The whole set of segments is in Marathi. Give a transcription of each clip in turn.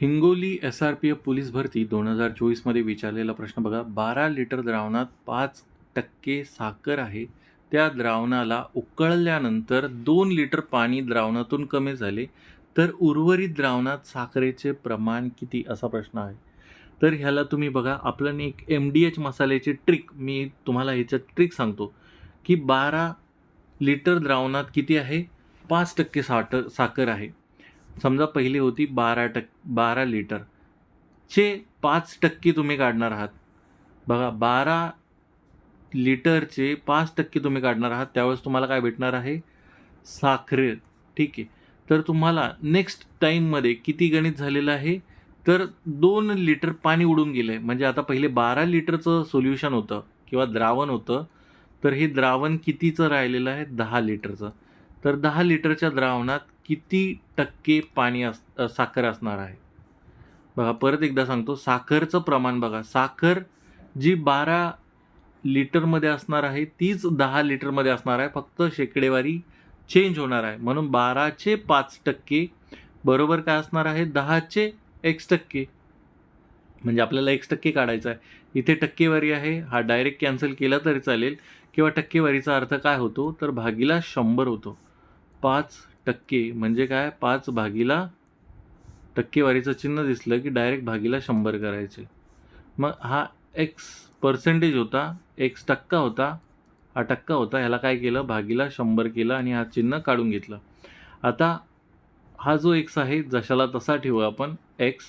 Hingoli S R P F police भरती दोन हजार चोवीसमध्ये विचारलेला प्रश्न बघा. बारा लिटर द्रावणात पाच टक्के साखर आहे. त्या द्रावणाला उकळल्यानंतर दोन लिटर पाणी द्रावणातून कमी झाले. तर उर्वरित द्रावणात साखरेचे प्रमाण किती? असा प्रश्न आहे. तर ह्याला तुम्ही बघा. आपलं एक एम डी एच मसाल्याची ट्रिक मी तुम्हाला ह्याच्यात ट्रिक सांगतो. की बारा लिटर द्रावणात किती आहे? पाच टक्के साठ साखर आहे. समजा पहिली होती बारा टक बारा लिटर. चे पाच टक्के तुम्ही काढणार आहात. बघा बारा लिटरचे पाच टक्के तुम्ही काढणार आहात त्यावेळेस तुम्हाला काय भेटणार आहे? साखरे. ठीक आहे. तर तुम्हाला नेक्स्ट टाईममध्ये किती गणित झालेलं आहे? तर दोन लिटर पाणी उडून गेलं आहे म्हणजे आता पहिले बारा लिटरचं सोल्युशन होतं किंवा द्रावण होतं. तर हे द्रावण कितीचं राहिलेलं आहे? दहा लिटरचं. तर दहा लिटरच्या द्रावणात किती टक्के पाणी अस साखर असणार आहे? बघा परत एकदा सांगतो साखरचं प्रमाण बघा. साखर जी बारा लिटरमध्ये असणार आहे तीच दहा लिटरमध्ये असणार आहे. फक्त शेकडेवारी चेंज होणार आहे. म्हणून बाराचे पाच टक्के बरोबर काय असणार आहे? दहाचे एक्स टक्के. म्हणजे आपल्याला एक्स टक्के काढायचं आहे. इथे टक्केवारी आहे. हा डायरेक्ट कॅन्सल केला तरी चालेल. किंवा टक्केवारीचा अर्थ काय होतो? तर भागीला शंभर होतो. पाच टक्के म्हणजे काय? पाच भागीला टक्केवारीचं चिन्ह दिसलं की डायरेक्ट भागीला शंभर करायचे. मग हा एक्स पर्सेंटेज होता एक्स टक्का होता हा टक्का होता ह्याला काय केलं? भागीला शंभर केलं आणि हा चिन्ह काढून घेतलं. आता हा जो एक्स आहे जशाला तसा ठेवू आपण एक्स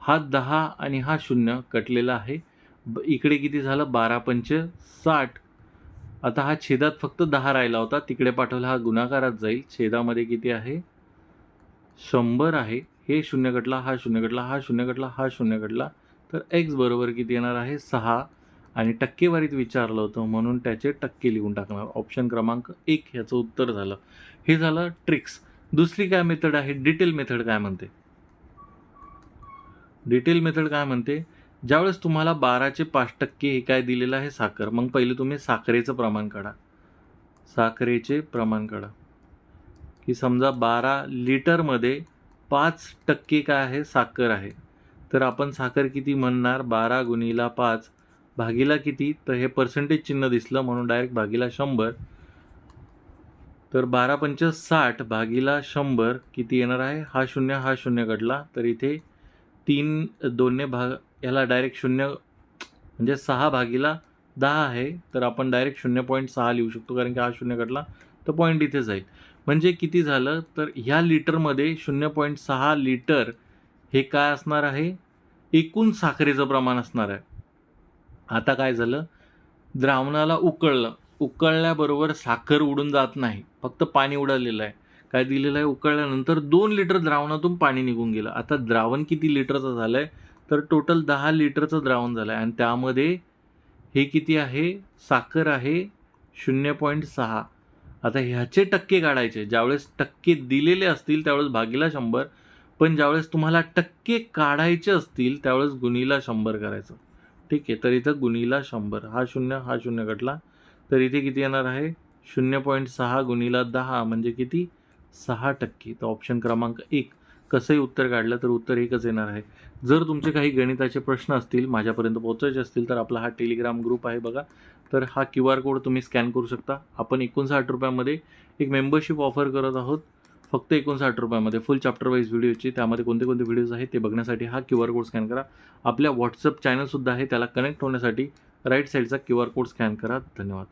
हा दहा आणि हा शून्य कटलेला आहे. ब इकडे किती झालं? बारा पंच साठ आता हा छेदात फक्त दहा राहिला होता. तिकडे पाठवला हा गुणाकारात जाईल. छेदामध्ये किती आहे? शंभर आहे. हे शून्य घटला हा शून्य घटला हा शून्य घटला हा शून्य कटला तर एक्स बरोबर किती येणार आहे? सहा. आणि टक्केवारीत विचारलं होतं म्हणून त्याचे टक्के लिहून टाकणार. ऑप्शन क्रमांक एक ह्याचं उत्तर झालं. हे झालं ट्रिक्स दुसरी काय मेथड आहे? डिटेल मेथड काय म्हणते? डिटेल मेथड काय म्हणते? ज्यावेळेस तुम्हाला बाराचे पाच टक्के हे काय दिलेलं आहे साखर मग पहिले तुम्ही साखरेचं प्रमाण काढा. साखरेचे प्रमाण काढा. की समजा बारा लिटरमध्ये पाच टक्के काय आहे? साखर आहे. तर आपण साखर किती म्हणणार? बारा गुणीला पाच भागीला किती? तर हे पर्सेंटेज चिन्ह दिसलं म्हणून डायरेक्ट भागीला शंभर. तर बारा पंच साठ भागीला शंभर किती येणार आहे? हा शून्य हा शून्य घडला तर इथे तीन दोनने भाग ह्याला डायरेक्ट शून्य म्हणजे सहा भागीला दहा आहे. तर आपण डायरेक्ट शून्य पॉईंट सहा लिहू शकतो कारण की हा शून्य कटला तर पॉईंट इथे जाईल म्हणजे किती झालं? तर ह्या लिटरमध्ये शून्य पॉईंट सहा लिटर हे काय असणार आहे? एकूण साखरेचं प्रमाण असणार आहे. आता काय झालं? द्रावणाला उकळलं. उकळल्याबरोबर साखर उडून जात नाही. फक्त पाणी उडालेलं आहे. काय दिलेलं आहे? उकळल्यानंतर दोन लिटर द्रावणातून पाणी निघून गेलं. आता द्रावण किती लिटरचं झालं आहे तर टोटल दहा लिटरचं द्रावण झालं आहे आणि त्यामध्ये हे किती आहे? साखर आहे शून्य पॉईंट सहा. आता ह्याचे टक्के काढायचे. ज्यावेळेस टक्के दिलेले असतील त्यावेळेस भागीला शंभर. पण ज्यावेळेस तुम्हाला टक्के काढायचे असतील त्यावेळेस गुणीला शंभर करायचं. ठीक आहे? तर इथं गुणीला शंभर. हा शून्य हा शून्य घटला. तर इथे किती येणार आहे? शून्य पॉईंट सहा गुणीला दहा. म्हणजे किती? सहा टक्के. तर ऑप्शन क्रमांक एक. कसंही उत्तर काढलं तर उत्तर एकच येणार आहे. जर तुमचे काही गणिताचे प्रश्न असतील माझ्यापर्यंत पोहोचायचे असतील तर आपला हा टेलिग्राम ग्रुप आहे बघा. तर हा क्यू आर कोड तुम्ही स्कॅन करू शकता. आपण एकोणसाठ रुपयामध्ये एक मेंबरशिप ऑफर करत आहोत. फक्त एकोणसाठ रुपयामध्ये फुल चॅप्टर वाईज व्हिडिओची त्यामध्ये कोणते कोणते व्हिडिओज आहेत ते बघण्यासाठी हा क्यू आर कोड स्कॅन करा. आपल्या व्हॉट्सअप चॅनलसुद्धा आहे त्याला कनेक्ट होण्यासाठी राईट साईडचा क्यू आर कोड स्कॅन करा. धन्यवाद.